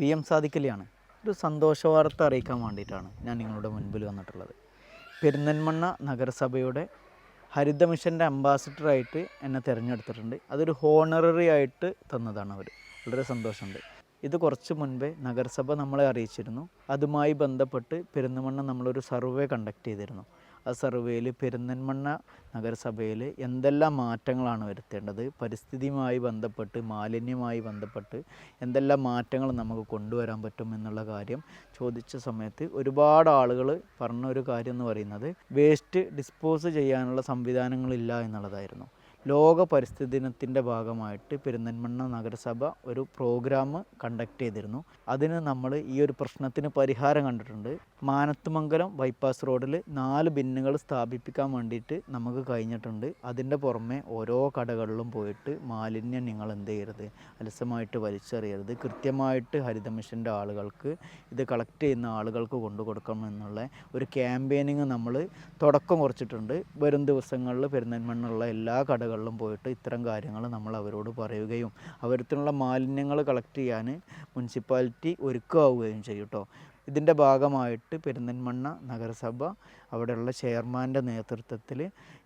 V M സാദിക്കലിയാണ് ഒരു സന്തോഷ വാർത്ത അറിയിക്കാൻ വേണ്ടിയിട്ടാണ് ഞാൻ നിങ്ങളുടെ മുൻപിൽ വന്നിട്ടുള്ളത്. പെരിന്തൽമണ്ണ നഗരസഭയുടെ ഹരിത മിഷന്റെ അംബാസിഡറായിട്ട് എന്നെ തിരഞ്ഞെടുത്തിട്ടുണ്ട്. അതൊരു ഹോണററി ആയിട്ട് തന്നതാണ് അവർ വളരെ സന്തോഷമുണ്ട്. ഇത് കുറച്ച് മുൻപേ നഗരസഭ നമ്മളെ അറിയിച്ചിരുന്നു. അതുമായി ബന്ധപ്പെട്ട് പെരിന്തൽമണ്ണ നമ്മളൊരു സർവേ കണ്ടക്ട് ചെയ്തിരുന്നു. സർവേയിൽ പെരിന്തൽമണ്ണ നഗരസഭയിൽ എന്തെല്ലാം മാറ്റങ്ങളാണ് വരുത്തേണ്ടത്? പരിസ്ഥിതിയുമായി ബന്ധപ്പെട്ട് മാലിന്യമായി ബന്ധപ്പെട്ട് എന്തെല്ലാം മാറ്റങ്ങൾ നമുക്ക് കൊണ്ടുവരാൻ പറ്റും എന്നുള്ള കാര്യം ചോദിച്ച സമയത്ത് ഒരുപാട് ആളുകൾ പറഞ്ഞ ഒരു കാര്യം എന്ന് പറയുന്നത് വേസ്റ്റ് ഡിസ്പോസ് ചെയ്യാനുള്ള സംവിധാനങ്ങളില്ല എന്നുള്ളതായിരുന്നു. ലോക പരിസ്ഥിതി ദിനത്തിന്റെ ഭാഗമായിട്ട് പെരിന്തൽമണ്ണ നഗരസഭ ഒരു പ്രോഗ്രാം കണ്ടക്ട് ചെയ്തിരുന്നു. അതിന് നമ്മൾ ഈ ഒരു പ്രശ്നത്തിന് പരിഹാരം കണ്ടിട്ടുണ്ട്. മാനത്തുമംഗലം ബൈപ്പാസ് റോഡിൽ നാല് ബിന്നുകൾ സ്ഥാപിപ്പിക്കാൻ വേണ്ടിയിട്ട് നമുക്ക് കഴിഞ്ഞിട്ടുണ്ട്. അതിന്റെ പുറമെ ഓരോ കടകളിലും പോയിട്ട് മാലിന്യം നിങ്ങൾ എന്ത് ചെയ്യരുത്? അലസമായിട്ട് വലിച്ചെറിയരുത്. കൃത്യമായിട്ട് ഹരിത മിഷന്റെ ആളുകൾക്ക് ഇത് കളക്ട് ചെയ്യുന്ന ആളുകൾക്ക് കൊണ്ടു കൊടുക്കണം ഒരു ക്യാമ്പയിനിങ് നമ്മൾ തുടക്കം കുറിച്ചിട്ടുണ്ട്. വരും ദിവസങ്ങളിൽ പെരുന്തൽമണ്ണുള്ള എല്ലാ കടകളിലും പോയിട്ട് ഇത്തരം കാര്യങ്ങൾ നമ്മൾ അവരോട് പറയുകയും അവരത്തിനുള്ള മാലിന്യങ്ങൾ കളക്ട് ചെയ്യാൻ മുനിസിപ്പാലിറ്റി ഒരുക്കമാവുകയും ചെയ്യും കേട്ടോ ഇതിന്റെ ഭാഗമായിട്ട് പെരിന്തൽമണ്ണ നഗരസഭ അവിടെയുള്ള ചെയർമാന്റെ നേതൃത്വത്തിൽ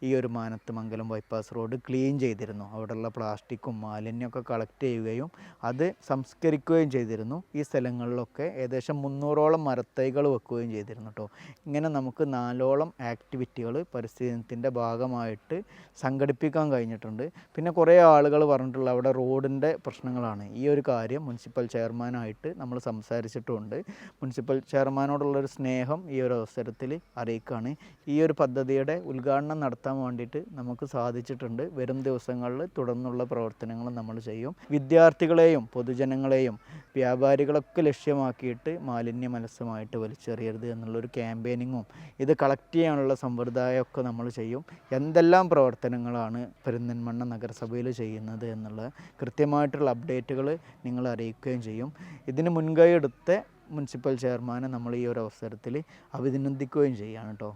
ഈ ഒരു മാനത്ത് മംഗലം ബൈപ്പാസ് റോഡ് ക്ലീൻ ചെയ്തിരുന്നു. അവിടെയുള്ള പ്ലാസ്റ്റിക്കും മാലിന്യമൊക്കെ കളക്ട് ചെയ്യുകയും അത് സംസ്കരിക്കുകയും ചെയ്തിരുന്നു. ഈ സ്ഥലങ്ങളിലൊക്കെ ഏകദേശം മുന്നൂറോളം മരത്തൈകൾ വെക്കുകയും ചെയ്തിരുന്നു കേട്ടോ ഇങ്ങനെ നമുക്ക് നാലോളം ആക്ടിവിറ്റികൾ പരിസ്ഥിതിത്തിന്റെ ഭാഗമായിട്ട് സംഘടിപ്പിക്കാൻ കഴിഞ്ഞിട്ടുണ്ട്. പിന്നെ കുറേ ആളുകൾ പറഞ്ഞിട്ടുള്ള അവിടെ റോഡിന്റെ പ്രശ്നങ്ങളാണ്. ഈ ഒരു കാര്യം മുനിസിപ്പൽ ചെയർമാനായിട്ട് നമ്മൾ സംസാരിച്ചിട്ടുമുണ്ട് മുനിസിപ്പൽ ചെയർമാനോടുള്ളൊരു സ്നേഹം ഈ ഒരു അവസരത്തിൽ അറിയിക്കുകയാണ്. ഈ ഒരു പദ്ധതിയുടെ ഉദ്ഘാടനം നടത്താൻ വേണ്ടിയിട്ട് നമുക്ക് സാധിച്ചിട്ടുണ്ട്. വരും ദിവസങ്ങളിൽ തുടർന്നുള്ള പ്രവർത്തനങ്ങൾ നമ്മൾ ചെയ്യും. വിദ്യാർത്ഥികളെയും പൊതുജനങ്ങളെയും വ്യാപാരികളൊക്കെ ലക്ഷ്യമാക്കിയിട്ട് മാലിന്യ മനസ്സുമായിട്ട് വലിച്ചെറിയരുത് എന്നുള്ളൊരു ക്യാമ്പയിനിങ്ങും ഇത് കളക്ട് ചെയ്യാനുള്ള സമ്പ്രദായമൊക്കെ നമ്മൾ ചെയ്യും. എന്തെല്ലാം പ്രവർത്തനങ്ങളാണ് പെരുന്തൻമണ്ണ നഗരസഭയിൽ ചെയ്യുന്നത് എന്നുള്ള കൃത്യമായിട്ടുള്ള അപ്ഡേറ്റുകൾ നിങ്ങൾ അറിയിക്കുകയും ചെയ്യും. ഇതിന് മുൻകൈ എടുത്ത മുനിസിപ്പൽ ചെയർമാനെ നമ്മൾ ഈ ഒരു അവസരത്തിൽ അഭിനന്ദിക്കുകയും ചെയ്യുകയാണ് കേട്ടോ.